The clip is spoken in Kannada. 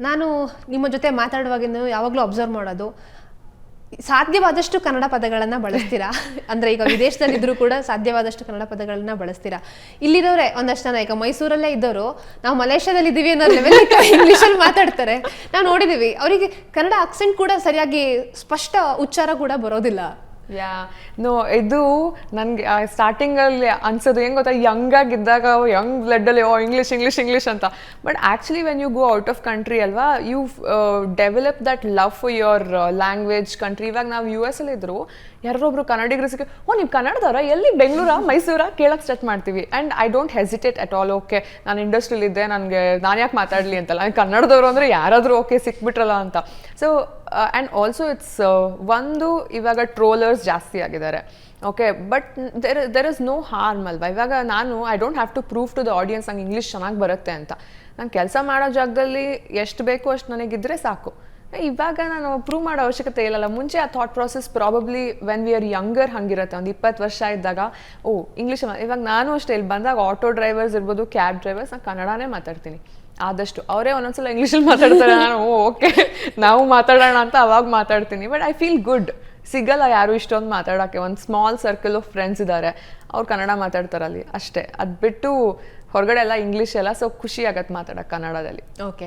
ನಾನು ನಿಮ್ಮ ಜೊತೆ ಮಾತಾಡುವಾಗಿನೂ ಯಾವಾಗಲೂ ಅಬ್ಸರ್ವ್ ಮಾಡೋದು ಸಾಧ್ಯವಾದಷ್ಟು ಕನ್ನಡ ಪದಗಳನ್ನ ಬಳಸ್ತೀರಾ? ಅಂದ್ರೆ ಈಗ ವಿದೇಶದಲ್ಲಿದ್ರೂ ಕೂಡ ಸಾಧ್ಯವಾದಷ್ಟು ಕನ್ನಡ ಪದಗಳನ್ನ ಬಳಸ್ತೀರಾ? ಇಲ್ಲಿರೋರೆ ಒಂದಷ್ಟು ಜನ ಈಗ ಮೈಸೂರಲ್ಲೇ ಇದ್ದವರು ನಾವು ಮಲೇಷ್ಯಾದಲ್ಲಿ ಇದ್ದೀವಿ ಅನ್ನೋ ಲೆವೆಲ್ ಇಂಗ್ಲಿಷಲ್ಲಿ ಮಾತಾಡ್ತಾರೆ. ನಾವು ನೋಡಿದ್ದೀವಿ ಅವರಿಗೆ ಕನ್ನಡ ಅಕ್ಸೆಂಟ್ ಕೂಡ ಸರಿಯಾಗಿ ಸ್ಪಷ್ಟ ಉಚ್ಚಾರ ಕೂಡ ಬರೋದಿಲ್ಲ. ಯಾ, ನೋ, ಇದು ನನಗೆ ಸ್ಟಾರ್ಟಿಂಗಲ್ಲಿ ಅನ್ಸೋದು, ಹೆಂಗೆ ಗೊತ್ತಾ ಯಂಗ್ ಆಗಿದ್ದಾಗ ಯಂಗ್ ಬ್ಲಡ್ಡಲ್ಲಿ ಓ ಇಂಗ್ಲೀಷ್ ಇಂಗ್ಲೀಷ್ ಇಂಗ್ಲೀಷ್ ಅಂತ. But actually when you go out of country ಅಲ್ವಾ you develop that love for your language country ಇವಾಗ ನಾವು ಯು ಎಸ್ ಅಲ್ಲಿ ಇದ್ರು, ಯಾರೊಬ್ರು ಕನ್ನಡಿಗರು ಸಿಕ್ಕಿ, ಓ, ನೀವು ಕನ್ನಡದವರ? ಎಲ್ಲಿ, ಬೆಂಗಳೂರ, ಮೈಸೂರ? ಕೇಳಕ್ಕೆ ಸ್ಟಾರ್ಟ್ ಮಾಡ್ತೀವಿ. And I don't hesitate at all okay ನಾನು ಇಂಡಸ್ಟ್ರಿಲಿದ್ದೆ ನನಗೆ ನಾನು ಯಾಕೆ ಮಾತಾಡಲಿ ಅಂತಲ್ಲ. ನಾನ್ ಕನ್ನಡದವರು ಅಂದರೆ ಯಾರಾದರೂ ಓಕೆ ಸಿಕ್ಬಿಟ್ರಲ್ಲ ಅಂತ. ಸೊ ಆ್ಯಂಡ್ ಆಲ್ಸೋ ಇಟ್ಸ್ ಒಂದು ಇವಾಗ ಟ್ರೋಲರ್ಸ್ ಜಾಸ್ತಿ ಆಗಿದ್ದಾರೆ. Okay but there there is no harm ಅಲ್ವಾ? ಇವಾಗ ನಾನು I don't have to prove to the audience ನಂಗೆ ಇಂಗ್ಲೀಷ್ ಚೆನ್ನಾಗಿ ಬರುತ್ತೆ ಅಂತ. ನಾನು ಕೆಲಸ ಮಾಡೋ ಜಾಗದಲ್ಲಿ ಎಷ್ಟು ಬೇಕು ಅಷ್ಟು ನನಗಿದ್ರೆ ಸಾಕು. ಇವಾಗ ನಾನು ಪ್ರೂವ್ ಮಾಡೋ ಅವಶ್ಯಕತೆ ಇಲ್ಲಲ್ಲ. ಮುಂಚೆ ಆ thought process probably when we are younger ಹಂಗಿರುತ್ತೆ. ಒಂದು ಇಪ್ಪತ್ತು ವರ್ಷ ಇದ್ದಾಗ, ಓ ಇಂಗ್ಲೀಷ್ ಇವಾಗ ನಾನು ಅಷ್ಟೇ, ಇಲ್ಲಿ ಬಂದಾಗ ಆಟೋ ಡ್ರೈವರ್ಸ್ ಇರ್ಬೋದು ಕ್ಯಾಬ್ ಡ್ರೈವರ್ಸ್ ನಾನು ಕನ್ನಡನೇ ಮಾತಾಡ್ತೀನಿ. ಆದಷ್ಟು, ಅವರೇ ಒಂದೊಂದ್ಸಲ ಇಂಗ್ಲೀಷಲ್ಲಿ ಮಾತಾಡ್ತಾರೆ. ನಾನು ಓಕೆ, ನಾವು ಮಾತಾಡೋಣ ಅಂತ ಅವಾಗ ಮಾತಾಡ್ತೀನಿ. ಬಟ್ ಐ ಫೀಲ್ ಗುಡ್ ಸಿಗಲ್ಲ ಯಾರು ಇಷ್ಟೊಂದು ಮಾತಾಡೋಕ್ಕೆ ಒಂದು ಸ್ಮಾಲ್ ಸರ್ಕಲ್ ಆಫ್ ಫ್ರೆಂಡ್ಸ್ ಇದ್ದಾರೆ ಅವ್ರು ಕನ್ನಡ ಮಾತಾಡ್ತಾರಲ್ಲಿ ಅಷ್ಟೇ. ಅದು ಬಿಟ್ಟು ಹೊರಗಡೆ ಎಲ್ಲ ಇಂಗ್ಲೀಷ್ ಎಲ್ಲ ಸೊ ಖುಷಿ ಆಗತ್ತೆ ಮಾತಾಡೋಕೆ ಕನ್ನಡದಲ್ಲಿ. ಓಕೆ